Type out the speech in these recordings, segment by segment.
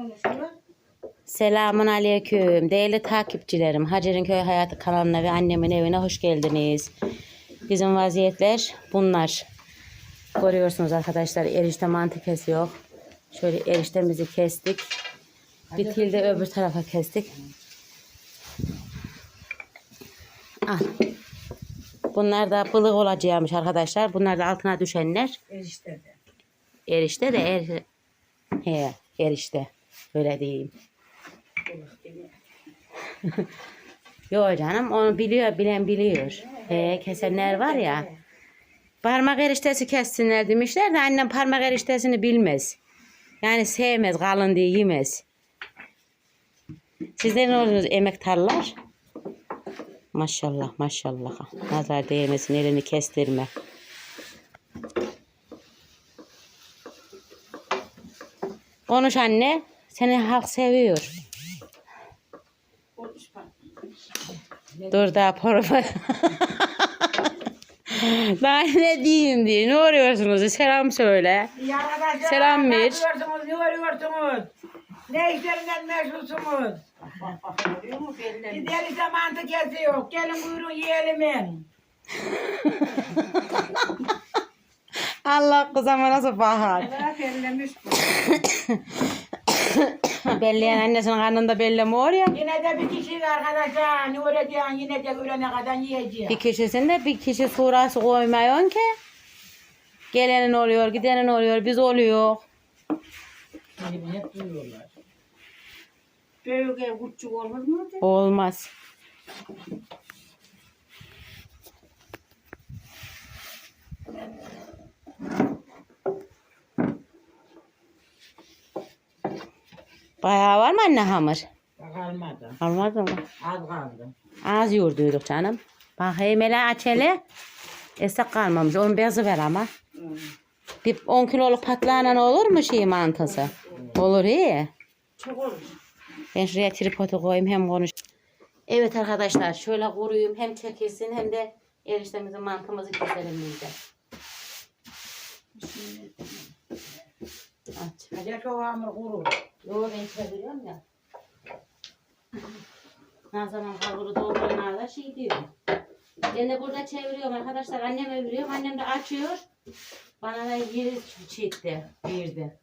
konuşuyor. Selamun aleyküm değerli takipçilerim. Hacer'in Köy Hayatı kanalına ve annemin evine hoş geldiniz. Bizim vaziyetler bunlar. Görüyorsunuz arkadaşlar erişte mantı kesiyor. Şöyle eriştemizi kestik. Bir til de öbür tarafa kestik. Al. Bunlar da balık olacakmış arkadaşlar. Bunlar da altına düşenler. Erişte de. Erişte de er... He, erişte. Öyle diyeyim. Yok canım onu biliyor bilen biliyor. He, kesenler var ya. Parmak eriştesi kessinler demişler de annem parmak eriştesini bilmez. Yani sevmez kalın diye yemez. Sizler ne oluyorsunuz emektarlar? Maşallah maşallah. Nazar değmesin elini kestirme. Konuş anne. Seni halk seviyor. Dur daha porfa. Daha ne diyeyim diye. Ne arıyorsunuz? Selam söyle. Selam Ne ver. Ne arıyorsunuz? Ne işlerinden meşgulsünüz? Gideriz de mantı kesiyor. Gelin buyurun yiyelim. Allah kızama nasıl bakar. Evet ellemiş bu. Belleyen annesinin karnında belleme ya. Yine de bir kişi arkadaşlar. Ne öğreteceksin? Yine de ölene kadar yiyeceğim. Bir kişisinde bir kişi surası koymuyorsun ki. Gelenin oluyor, gidenin oluyor, biz oluyor. Benim hep duyuyorlar. Ev küçük olur mu? Olmaz. Bayağı var mı anne hamur? Kalmadı. Almadın mı? Az kaldı. Az yoğurduyduk canım. Bakayım hele aç hele. Esek kalmamış. Onun beyazı ver ama. Bir 10 kiloluk patlağına olur mu şey mantısı? Olur iyi. Çok olur. Ben şuraya tripodu koyayım hem konuş. Evet arkadaşlar şöyle kuruyum hem çekilsin hem de eriştemizin mantımızı keselim biz de. Aç. Hadi çok hamur kurur. Yo ben çeviriyorum ya. Ne zaman hamuru doldurana da şey diyorum. Ben de burada çeviriyorum arkadaşlar. Anneme veriyorum. Annem de açıyor. Bana da yeri çekti. Verdi.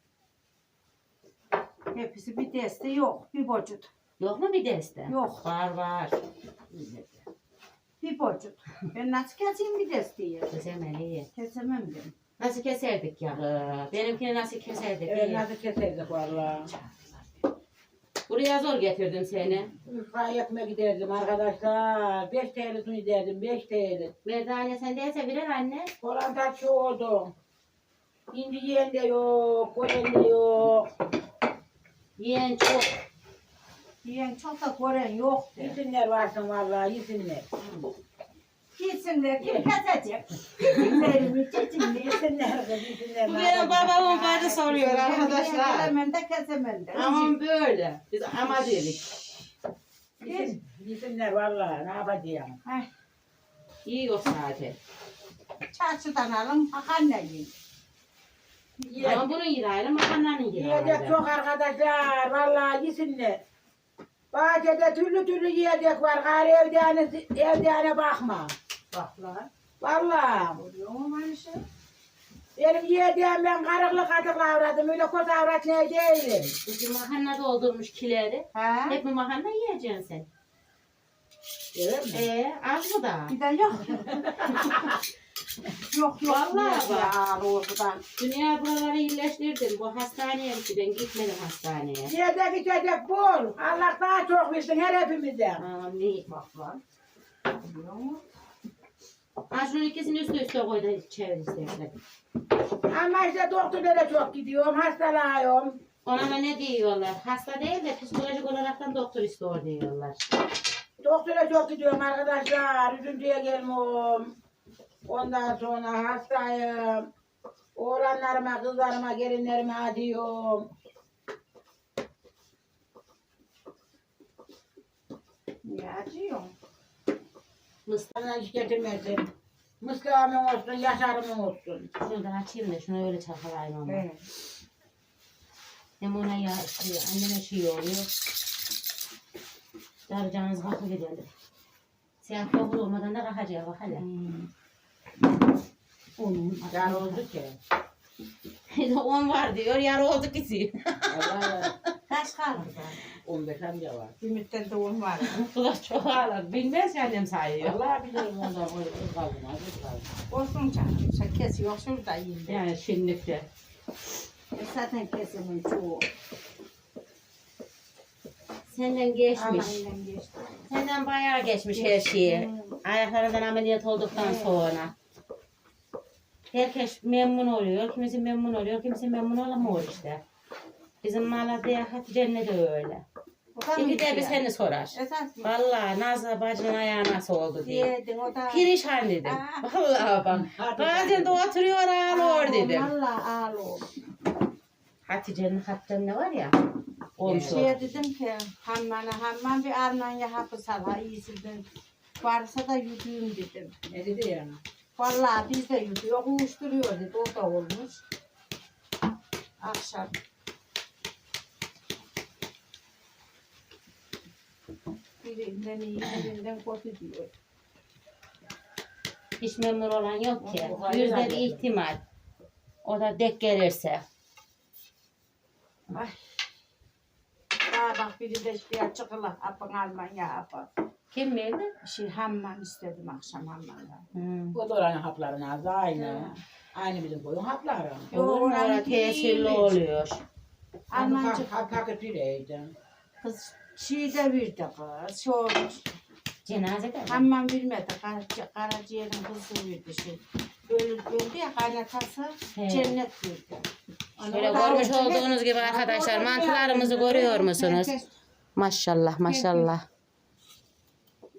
Hepsi bir deste yok. Bir bocut. Yok mu bir deste? Yok. Var var. Bir bocut. Ben nasıl keseyim bir desteyi? Kesemeli. Kesemem ben. Nasıl keserdik ya? Benimkini nasıl keserdik? Evet nasıl keserdik valla. Buraya zor getirdim seni. Urfa'ya ekmek giderdim arkadaşlar. 5 TL su giderdim. 5 TL. Merdane sen değilse birer anne. Kolan tatlı oldu. Şimdi yiyen de yok. Kolen de yok. Yiyen çok. Yiyen çok da gören yok. Yesinler varsın valla yesinler. Gitsinler kim kesecek? Gitsinler, çeçinler. Yesinler. Bu benim babamın bacı soruyor arkadaşlar. Kesemem de kesemem de. Aman böyle. Biz ama dedik. Yesin- Yesinler valla ne yapacağım. Heh, İyi yok sadece. Çarşıdan alın, makarna yiyin. Ama bunun yeri ayrı, makarnanın yeri Yiyecek ayrı. çok arkadaşlar. Vallahi yesinler. Bahçede türlü türlü yiyecek var. Gari evdane, evdane bakma. Bak lan. Vallahi. Oluyor mu böyle şey? Benim yiyeceğim ben karıklı katıklı avradım. Öyle kötü avrat ne değilim. Bizim makarna doldurmuş kileri. He? Hep bir makarna yiyeceksin sen. Değil mi? Ee, az mı da? Bir de yok. yok yok. Vallahi bak. Ya oradan. Dünya buraları iyileştirdim. Bu hastaneye gitti. Ben gitmedim hastaneye. Yiyecek içecek bol. Allah daha çok versin her hepimize. Aman ne? Bak lan. Oluyor mu? Ha şunun ikisini üstü üste koy da çevir istersen. Ama işte doktorlara çok gidiyorum. Hastalayıyorum. Ona da ne diyorlar? Hasta değil de psikolojik olaraktan doktor istiyor diyorlar. Doktora çok gidiyorum arkadaşlar. Üçüncüye gelmiyorum. Ondan sonra hastayım. Oğlanlarıma, kızlarıma, gelinlerime adıyorum. Niye acıyor? Mısır. Bana iş getirmesin. Mısır'ımın olsun, yaşarımın olsun. Şunu da açayım da şunu öyle çalkalayayım ama. Evet. Hem ona yağ ısırıyor. Anneme şey oluyor. Daracağınız bakı gidelim. Siyah kokulu olmadan da kalkacak bak hele. Onun. Yar oldu ki. 10 var diyor. Yarı oldu ki. Kaç kaldı da? 15 amca var. Müddet doğum var. Kulak çok ağlar. Bilmez ki annem sayıyor. Allah biliyorum onda. Hadi kaldım. Olsun canım. Sen kesiyor şurada yiyin. Yani şimdilikte. E Zaten kesimin çoğu. Senden geçmiş. Alayla geçti. Senden bayağı geçmiş her şeyi. Ayaklarından ameliyat olduktan sonra. Herkes memnun oluyor. Kimisi memnun oluyor. Kimisi memnun olamıyor işte. Bizim Malatya'ya Hatice'nin de öyle. İki de bir gidiyor? seni sorar. Esas mı? Vallahi Nazlı bacının ayağı nasıl oldu diye. Diyedin o da. Pirişan dedim. Aa. Vallahi bak. Bazen de oturuyor ağlıyor dedim. Valla ağlıyor. Hatice'nin hatta ne var ya. Olmuş o. Şeye dedim ki Hamman'a Hamman bir Almanya hapis hala iyisinden. Varsa da yuduyum dedim. Ne dedi yani? Vallahi biz de yuduyor. Uyuşturuyor dedi. O da olmuş. Akşam. Birinden iyi, birinden kötü diyor. Hiç memnun olan yok ki. O- o hayır Yüzde bir hayır. ihtimal. O da dek gelirse. Ay. Daha bak biri de bir çıkıla. Apın Almanya apın. Kim verdi? Şey Hamman istedim akşam Hamman'dan. Hmm. O da oranın hapların ağzı aynı. Aynı bizim koyun hapları. Onlara tesirli oluyor. Almanca Hap hap paket bireydi. kız şey de verdi kız. Şu Cenazede mi? Hamman bilmedi. Karaci, karaciğerin kızı verdi şey. Öldü, öldü ya kaynatası He. cennet verdi. Şöyle görmüş olduğunuz gibi arkadaşlar mantılarımızı görüyor musunuz? Maşallah maşallah.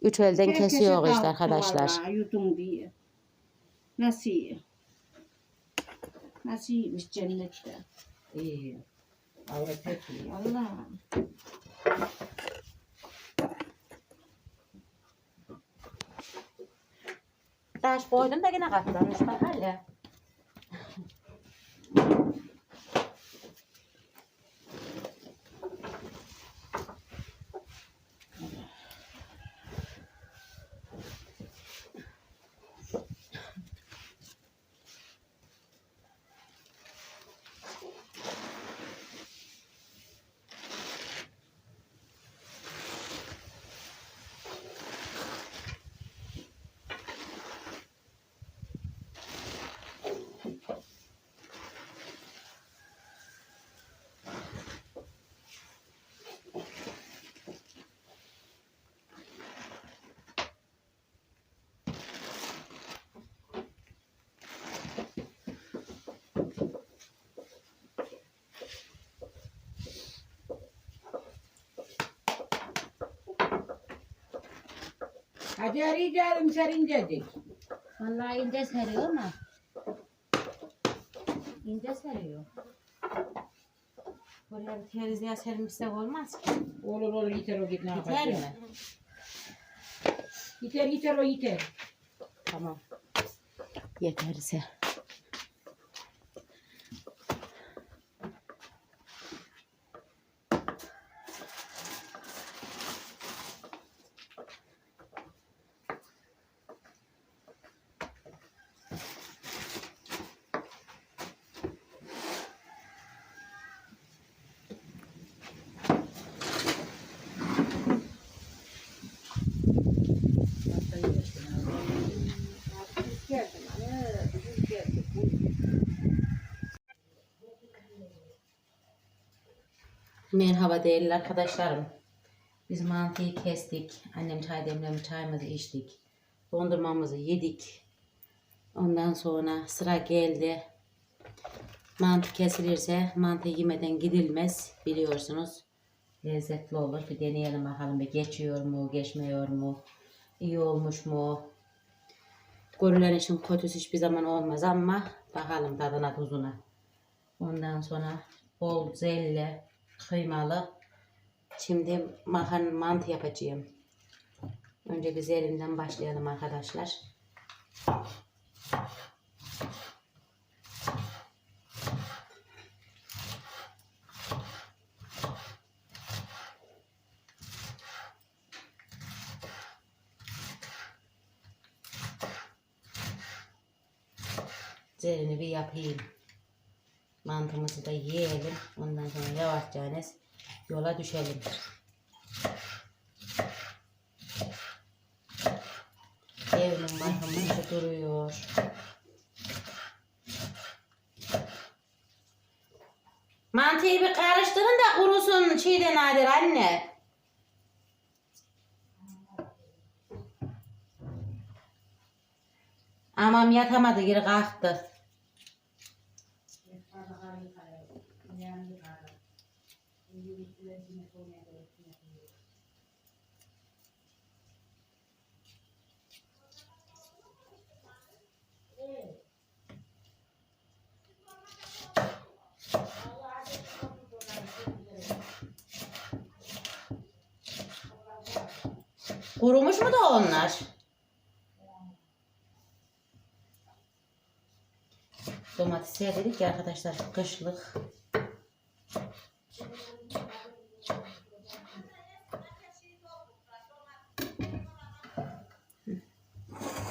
Üç elden kesiyor işte arkadaşlar. Yudum diye. Nasıl iyi? Nasıl iyiymiş cennette? İyi. Allah. Taş koydum da yine katlanmış bak hele. Hadi arayacağım serincedik. Vallahi ince seriyor ama. İnce seriyor. Buraya bir terizliğe sermişsek olmaz ki. Olur olur yeter o git ne yapacak. mi? Yeter yeter o yeter. Tamam. Yeterse. Merhaba değerli arkadaşlarım. Biz mantıyı kestik. Annem çay demlemiş, çayımızı içtik. Dondurmamızı yedik. Ondan sonra sıra geldi. Mantı kesilirse mantı yemeden gidilmez biliyorsunuz. Lezzetli olur. Bir deneyelim bakalım bir geçiyor mu, geçmiyor mu, iyi olmuş mu. Görülen için kötüsü hiçbir zaman olmaz ama bakalım tadına tuzuna. Ondan sonra bol zelle, kıymalı. Şimdi mahan, mantı yapacağım. Önce biz elimden başlayalım arkadaşlar. Üzerini bir yapayım. Mantımızı da yiyelim. Ondan sonra yavaşça yola düşelim. Evinin marhamızı duruyor. Mantıyı bir karıştırın da kurusun çiğden nadir anne. Amam yatamadı geri kalktı. Kurumuş mu da onlar? Domates dedik ya arkadaşlar kışlık.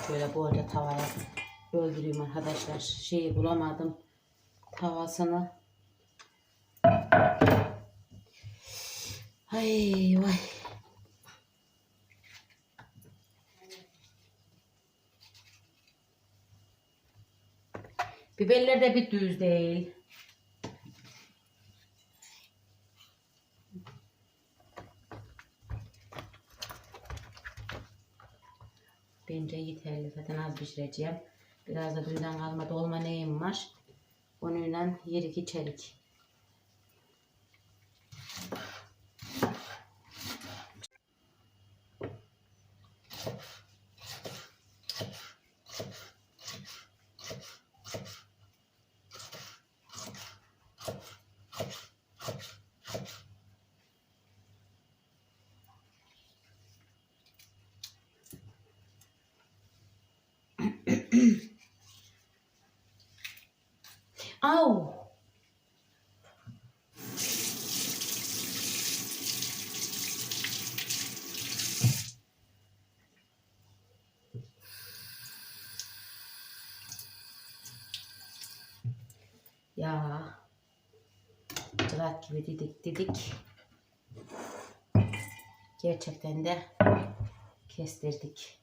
Şöyle bu arada tavaya öldüreyim arkadaşlar. Şeyi bulamadım. Tavasını. Ay vay. Biberler de bir düz değil. Bence yeterli. Zaten az pişireceğim. Biraz da dünden kalma dolma neyim var. Onunla yerik içerik. Au! Ya cırat gibi dedik dedik. Gerçekten de kestirdik.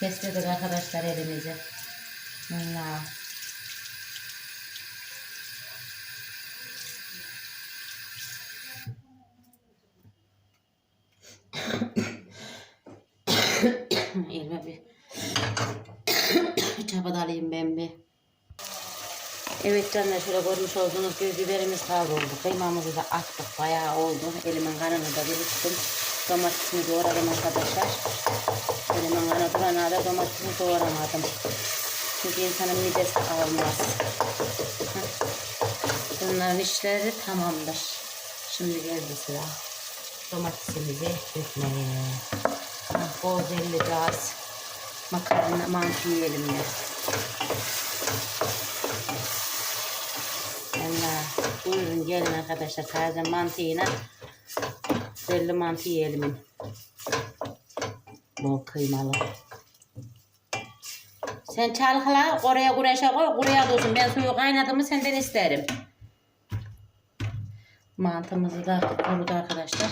Kestirdik arkadaşlar elimizi. Ya. Elime bir çaba alayım ben bir. Evet canlar şöyle görmüş olduğunuz gibi biberimiz kavruldu. Kıymamızı da attık bayağı oldu. Elimin kanını da biriktim. Domatesimi doğradım arkadaşlar. Durana da domatesimi doğramadım. Çünkü insanın midesi almaz. Bunların işleri tamamdır. Şimdi geldi sıra domatesimizi dökmeye. Bol zerleyeceğiz. Makarna mantı yiyelim ya. Allah. Buyurun gelin arkadaşlar. Taze mantıyla zerli mantı yiyelim. Bol kıymalı. Sen çalkala oraya güneşe koy. Buraya dursun. Ben suyu kaynadığımı senden isterim. Mantımızı da kurudu arkadaşlar.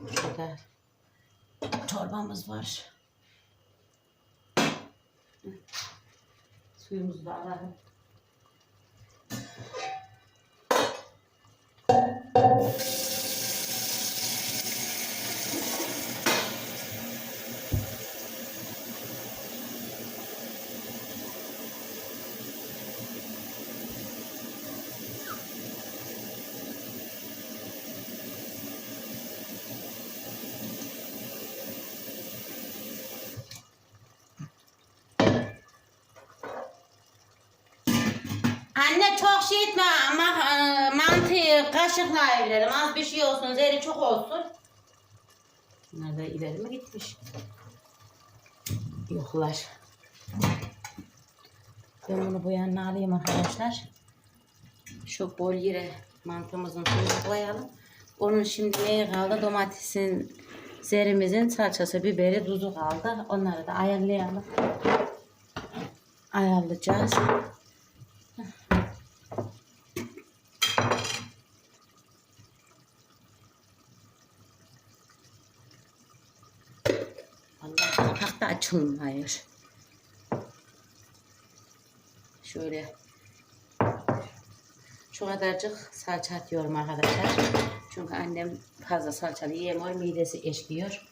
Burada çorbamız var. Suyumuzu da alalım. Anne çok şey etme ama e, mantıyı kaşıkla verelim. Az bir şey olsun, zeri çok olsun. Bunlar da ileri mi gitmiş? Yoklar. Ben bunu bu yanına alayım arkadaşlar. Şu bol yere mantımızın suyunu koyalım. Onun şimdi neye kaldı? Domatesin, zerimizin salçası, biberi, tuzu kaldı. Onları da ayarlayalım. Ayarlayacağız. Allah kapak da açılmıyor. Şöyle şu kadarcık salça atıyorum arkadaşlar. Çünkü annem fazla salçalı yiyemiyor. Midesi eşkiyor.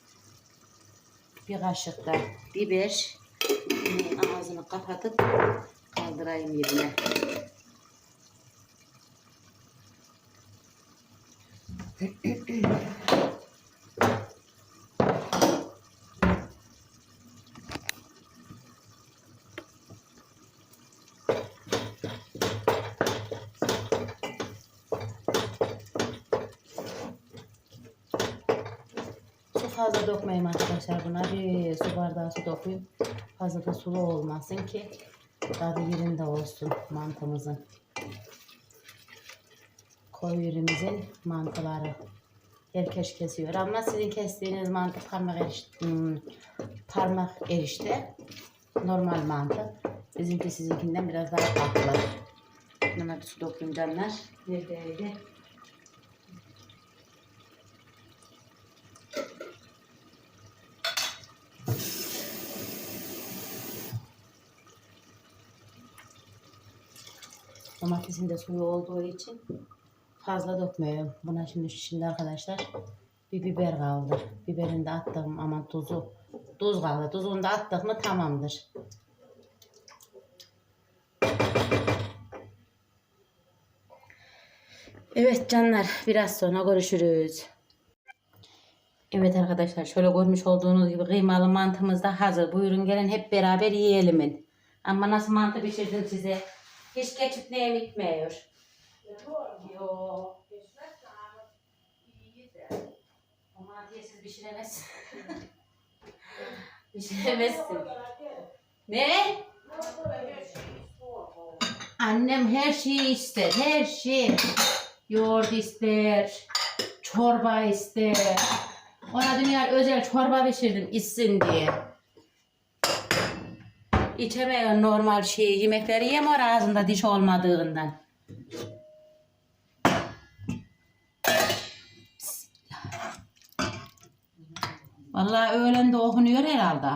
Bir kaşık da biber. Ağzını kapatıp kaldırayım yerine. Fazla dökmeyeyim arkadaşlar buna. Bir su bardağı su dökeyim. Fazla da sulu olmasın ki tadı yerinde olsun mantımızın. Koyu ürünümüzün mantıları. Herkes kesiyor ama sizin kestiğiniz mantı parmak erişte, hmm, parmak erişte normal mantı. Bizimki sizinkinden biraz daha farklı. Buna bir su dökeyim canlar. Neredeydi? Domatesin de suyu olduğu için fazla dökmüyorum. Buna şimdi şimdi arkadaşlar bir biber kaldı. Biberini de attım ama tuzu tuz kaldı. Tuzunu da attık mı tamamdır. Evet canlar biraz sonra görüşürüz. Evet arkadaşlar şöyle görmüş olduğunuz gibi kıymalı mantımız da hazır. Buyurun gelin hep beraber yiyelim. Ama nasıl mantı pişirdim size? Hiç geçip neye bitmiyor. Yok. O mantıyı siz pişiremezsiniz. Pişiremezsin. Ne? Annem her şeyi ister. Her şey. Yoğurt ister. Çorba ister. Ona dünya özel çorba pişirdim içsin diye. İçemiyor normal şey. Yemekleri yemiyor ağzında diş olmadığından. Vallahi öğlen de okunuyor herhalde.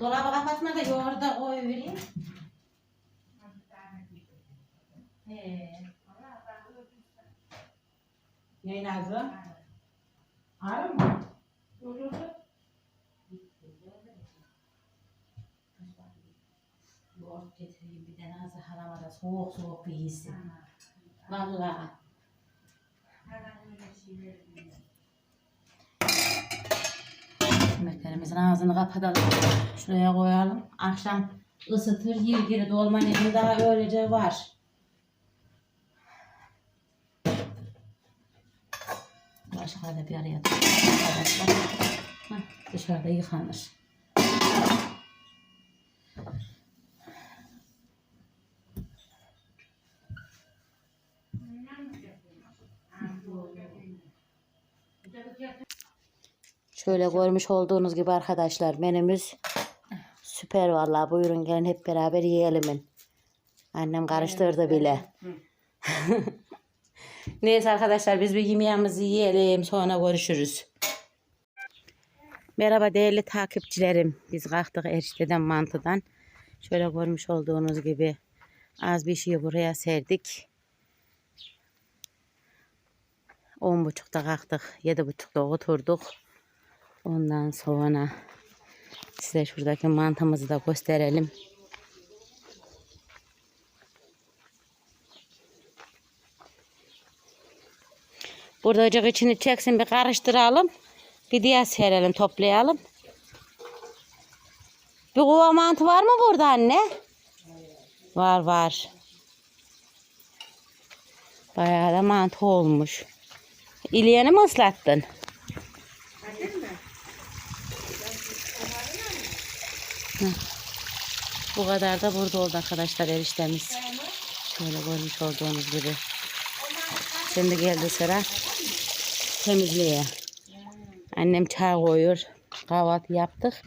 Dolabı kapatma da yoğurdu da koy vereyim. He. Ne Nazlı? Ağrı mı? Yoğurt getireyim bir tane az halama da soğuk soğuk bir yesin. Vallahi. Yemeklerimizin ağzını kapatalım. Şuraya koyalım. Akşam ısıtır yer geri dolma daha öylece var. Başkalarla bir araya arkadaşlar. Hah, Dışarıda yıkanır. Şöyle görmüş olduğunuz gibi arkadaşlar menümüz süper vallahi. Buyurun gelin hep beraber yiyelim. Annem karıştırdı bile. Neyse arkadaşlar biz bir yemeğimizi yiyelim sonra görüşürüz. Merhaba değerli takipçilerim. Biz kalktık erişteden mantıdan. Şöyle görmüş olduğunuz gibi az bir şey buraya serdik. On buçukta kalktık. Yedi buçukta oturduk. Ondan sonra size şuradaki mantımızı da gösterelim. Burada ocak içini çeksin bir karıştıralım. Bir diğer serelim toplayalım. Bir kova mantı var mı burada anne? Var var. Bayağı da mantı olmuş. İlyanı mı ıslattın? Bu kadar da burada oldu arkadaşlar eriştemiz. Şöyle görmüş olduğunuz gibi. Şimdi geldi sıra temizliğe. Annem çay koyuyor. Kahvaltı yaptık.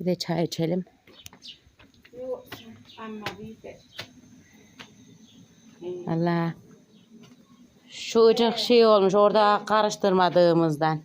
Bir de çay içelim. Allah. Şu ocak şey olmuş orada karıştırmadığımızdan.